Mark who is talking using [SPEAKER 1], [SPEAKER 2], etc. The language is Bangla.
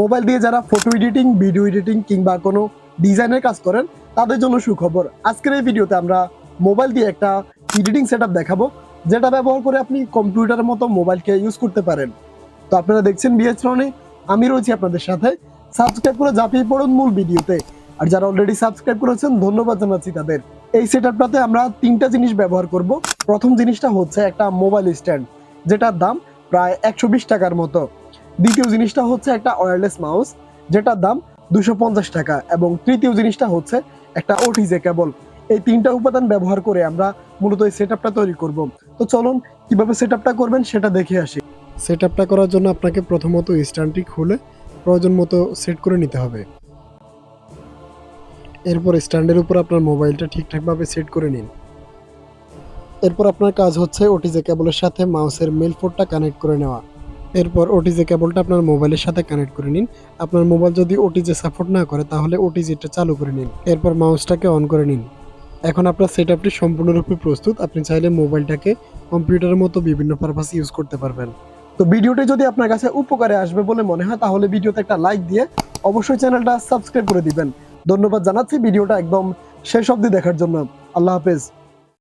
[SPEAKER 1] মোবাইল দিয়ে যারা ফটো এডিটিং ভিডিও এডিটিং কিংবা কোনো ডিজাইনের কাজ করেন, তাদের জন্য সুখবর। আজকের এই ভিডিওতে আমরা মোবাইল দিয়ে একটা এডিটিং সেটআপ দেখাবো, যেটা ব্যবহার করে আপনি কম্পিউটারের মতো মোবাইলকে ইউজ করতে পারেন। তো আপনারা দেখছেন বিএস রনি আমি রয়েছি আপনাদের সাথে। সাবস্ক্রাইব করে ঝাঁপিয়ে পড়ুন মূল ভিডিওতে আর যারা অলরেডি সাবস্ক্রাইব করেছেন, ধন্যবাদ জানাচ্ছি তাদের। এই সেট আপটাতে আমরা তিনটা জিনিস ব্যবহার করব। প্রথম জিনিসটা হচ্ছে একটা মোবাইল স্ট্যান্ড যেটার দাম প্রায় একশো বিশ টাকার মতো। দ্বিতীয় জিনিসটা হচ্ছে একটা ওয়্যারলেস মাউস যেটার দাম দুশো পঞ্চাশ টাকা এবং তৃতীয় জিনিসটা হচ্ছে একটা ওটিজে কেবল এই তিনটা উপাদান ব্যবহার করে আমরা মূলত এই সেটআপটা তৈরি করব। তো চলুন, কীভাবে সেটআপটা করবেন সেটা দেখে আসি। সেটআপটা করার জন্য আপনাকে প্রথমত স্ট্যান্ডটি খুলে প্রয়োজন মতো সেট করে নিতে হবে। এরপর স্ট্যান্ডের উপর আপনার মোবাইলটা ঠিকঠাকভাবে সেট করে নিন। এরপর আপনার কাজ হচ্ছে ওটিজে কেবলের সাথে মাউসের মেল পোর্টটা কানেক্ট করে নেওয়া। এরপর ওটিজে কেবলটা আপনার মোবাইলের সাথে কানেক্ট করে নিন। আপনার মোবাইল যদি ওটিজে সাপোর্ট না করে, তাহলে ওটিজিটা চালু করে নিন। এরপর মাউসটাকে অন করে নিন। এখন আপনার সেট আপটি সম্পূর্ণরূপে প্রস্তুত। আপনি চাইলে মোবাইলটাকে কম্পিউটারের মতো বিভিন্ন পারপাস ইউজ করতে পারবেন। তো ভিডিওটি যদি আপনার কাছে উপকারে আসবে বলে মনে হয়, তাহলে ভিডিওতে একটা লাইক দিয়ে অবশ্যই চ্যানেলটা সাবস্ক্রাইব করে দিবেন। ধন্যবাদ জানাচ্ছি ভিডিওটা একদম শেষ অবধি দেখার জন্য। আল্লাহ হাফেজ।